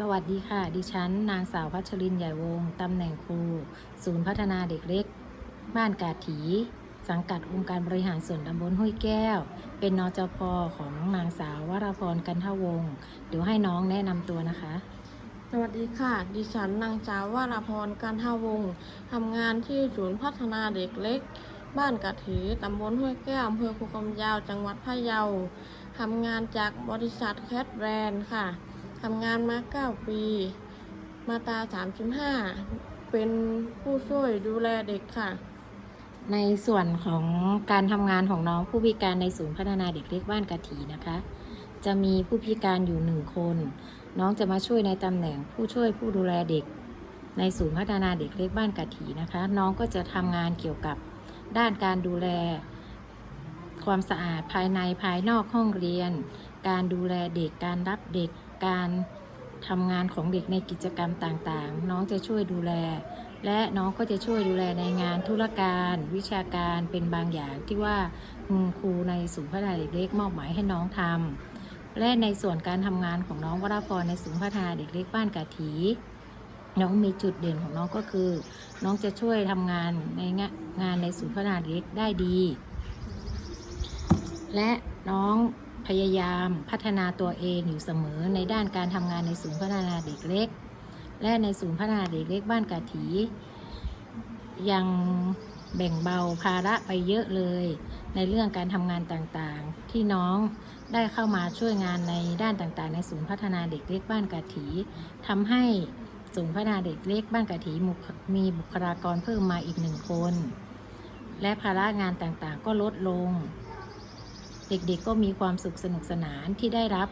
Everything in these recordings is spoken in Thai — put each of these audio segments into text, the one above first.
สวัสดีค่ะ ดิฉัน นางสาวพัชรินใหญ่วงตำแหน่งครู ศูนย์พัฒนาเด็กเล็ก บ้านกาถี สังกัดองค์การบริหารส่วนตำบลห้วยแก้ว เป็นนจพของนางสาววราพรกันทวงศ์เดี๋ยวให้น้องแนะนำตัวนะคะ สวัสดีค่ะ ดิฉันนางสาววราพรการทาวงศ์ทำงานที่ศูนย์พัฒนาเด็กเล็ก บ้านกะถือตำบลห้วยแก้วอำเภอภูกำยาวจังหวัดพะเยาทำงานจากบริษัทแคทแบรนด์ค่ะ ทำงานมา9ปี มาตรา35เป็นผู้ช่วยดูแลเด็กค่ะ ในส่วนของการทำงานของน้องผู้พิการในศูนย์พัฒนาเด็กเล็กบ้านกะถีนะคะ จะมีผู้พิการอยู่หนึ่งคน น้องจะมาช่วยในตำแหน่งผู้ช่วยผู้ดูแลเด็ก ในศูนย์พัฒนาเด็กเล็กบ้านกะถีนะคะ น้องก็จะทำงานเกี่ยวกับด้านการดูแล ความสะอาดภายในภายนอกห้องเรียน การดูแลเด็กการรับเด็ก การทำงานของเด็กในกิจกรรมต่างๆ น้องจะช่วยดูแล และน้องก็จะช่วยดูแลในงานธุรการ วิชาการเป็นบางอย่างที่ว่าคุณครูในศูนย์พัฒนาเด็กเล็กมอบหมายให้น้องทำและในส่วนการทำงานของน้องวราพรในศูนย์พัฒนาเด็กเล็กบ้านกะถีน้องมีจุดเด่นของน้องก็คือ น้องจะช่วยทำงานในงะงานในศูนย์พัฒนาเด็กเล็กได้ดี และน้อง พยายามพัฒนาตัวเองอยู่เสมอในด้านการทำงานในศูนย์พัฒนาเด็กเล็ก และในศูนย์พัฒนาเด็กเล็กบ้านกะถี ยังแบ่งเบาภาระไปเยอะเลย ในเรื่องการทำงานต่างๆ ที่น้องได้เข้ามาช่วยงานในด้านต่างๆ ในศูนย์พัฒนาเด็กเล็กบ้านกะถีทำให้ศูนย์พัฒนาเด็กเล็กบ้านกะถีมีบุคลากรเพิ่มมาอีกหนึ่งคน และภาระงานต่างๆ ก็ลดลง เด็กๆก็มีความสุขสนุกสนานที่ได้รับ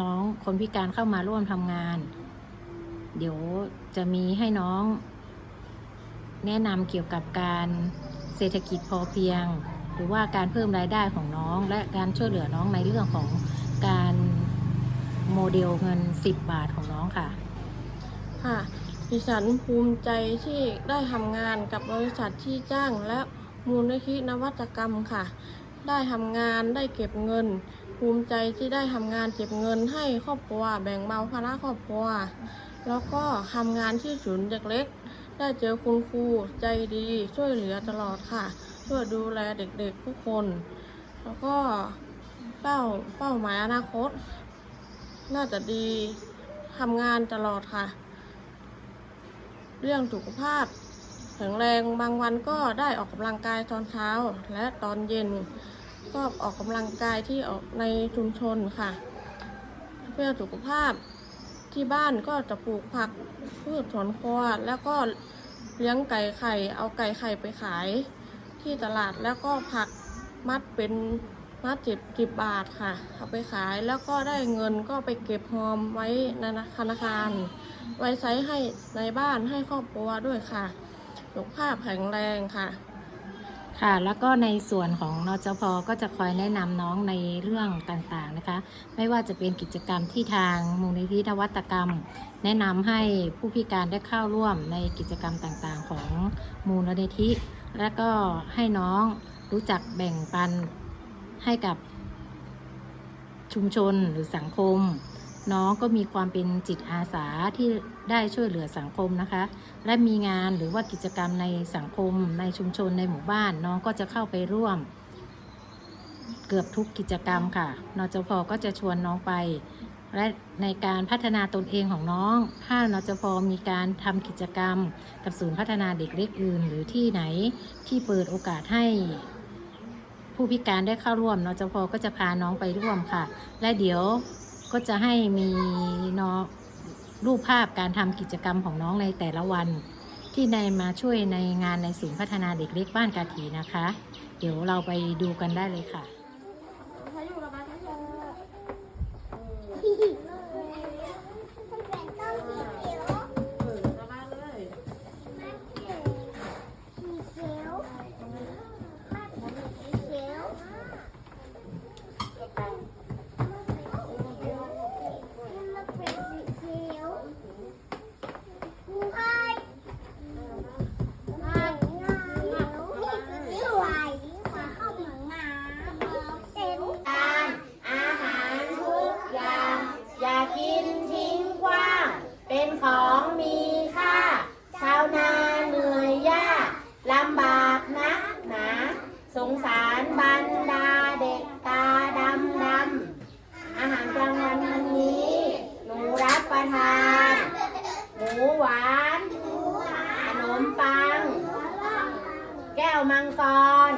น้องคนพิการเข้ามาร่วมทำงาน เดี๋ยวจะมีให้น้อง แนะนำเกี่ยวกับการเศรษฐกิจพอเพียง หรือว่าการเพิ่มรายได้ของน้อง และการช่วยเหลือน้องในเรื่องของการโมเดลเงิน 10 บาทของน้องค่ะ ค่ะ ดิฉันภูมิใจที่ได้ทำงานกับบริษัทที่จ้างและมูลนิธินวัตกรรมค่ะ ได้ทำงานได้เก็บเงิน ภูมิใจที่ได้ทำงานเก็บเงินให้ครอบครัวแบ่งเบาภาระครอบครัว แล้วก็ทำงานที่ศูนย์เด็กเล็ก ได้เจอคุณครูใจดีช่วยเหลือตลอดค่ะ เพื่อดูแลเด็กๆทุกคน แล้วก็เป้าเป้าหมายอนาคต น่าจะดีทำงานตลอดค่ะ เรื่องสุขภาพแข็งแรงบางวันก็ได้ออกกำลังกายตอนเช้าและตอนเย็น ก็ออกกำลังกายที่ออกในชุมชนค่ะ เพื่อสุขภาพที่บ้านก็จะปลูกผักพืชสวนครัวแล้วก็เลี้ยงไก่ไข่ เอาไก่ไข่ไปขายที่ตลาดแล้วก็ผักมัดเป็นมัดจิบจิบบาทค่ะ เอาไปขายแล้วก็ได้เงินก็ไปเก็บหอมไว้ในธนาคาร ไว้ใช้ให้ในบ้านให้ครอบครัวด้วยค่ะสุขภาพแข็งแรงค่ะ ค่ะ แล้วก็ในส่วนของนจพก็จะคอยแนะนำน้องในเรื่องต่างๆนะคะ ไม่ว่าจะเป็นกิจกรรมที่ทางมูลนิธินวัตกรรม แนะนำให้ผู้พิการได้เข้าร่วมในกิจกรรมต่างๆ ของมูลนิธิ และก็ให้น้องรู้จักแบ่งปันให้กับชุมชนหรือสังคม น้องก็มีความเป็นจิตอาสาที่ได้ช่วยเหลือสังคมนะคะ และมีงานหรือว่ากิจกรรมในสังคมในชุมชนในหมู่บ้าน น้องก็จะเข้าไปร่วม เกือบทุกกิจกรรมค่ะนจพก็จะชวนน้องไป และในการพัฒนาตนเองของน้อง ถ้านจพมีการทำกิจกรรม กับศูนย์พัฒนาเด็กเล็กอื่น หรือที่ไหนที่เปิดโอกาสให้ผู้พิการได้เข้าร่วมนจพก็จะพาน้องไปร่วมค่ะ และเดี๋ยว ก็จะให้มีน้องรูปภาพการทำกิจกรรมของน้องในแต่ละวัน ที่ในมาช่วยในงานในศูนย์พัฒนาเด็กเล็กบ้านกาถีนะคะ เดี๋ยวเราไปดูกันได้เลยค่ะ ใช้อยู่ระบายใช้อยู่เออระบายเลย การอาหารทุกอย่าง อย่ากินทิ้งขว้าง เป็นของมีค่า ชาวนาเหนื่อยยากลำบากนักหนา สงสารบรรดาเด็กตาดำดำอาหารกลางวันวันนี้ หนูรับประ ทาน หมูหวาน ขนมปัง แก้วมังกร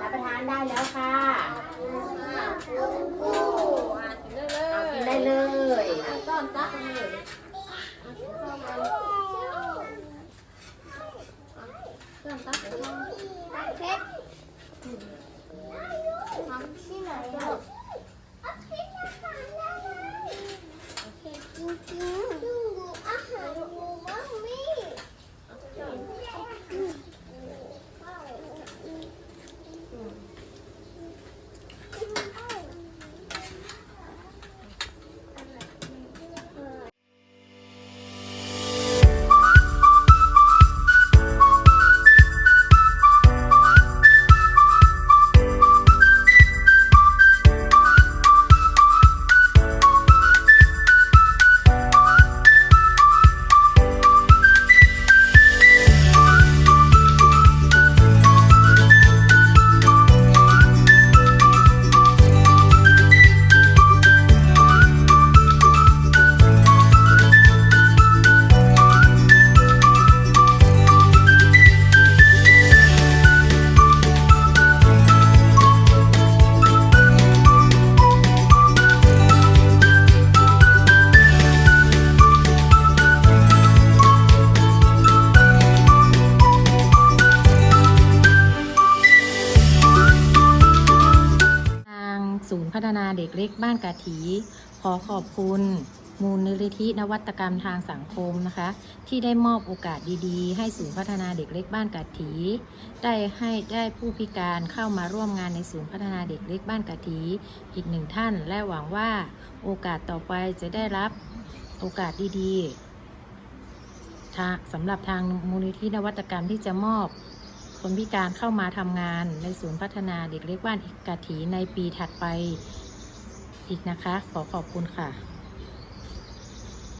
รับประทานได้แล้วค่ะเอากินได้เลยต้อนรับกันเลยท ย์พัฒนาเด็กเล็กบ้านกาถี ขอขอบคุณ มูลนิธินวัตกรรมทางสังคมนะคะ ที่ได้มอบโอกาสดีๆ ให้ศูนย์พัฒนาเด็กเล็กบ้านกาถี ได้ให้ได้ผู้พิการเข้ามาร่วมงานในศูนย์พัฒนาเด็กเล็กบ้านกาถีอีกหนึ่งท่าน และหวังว่าโอกาสต่อไปจะได้รับโอกาสดีๆสำหรับทางมูลนิธินวัตกรรมที่จะมอบ คนพิการเข้ามาทำงานในศูนย์พัฒนาเด็กเล็กบ้านกาถีในปีถัดไปอีกนะคะ ขอขอบคุณค่ะ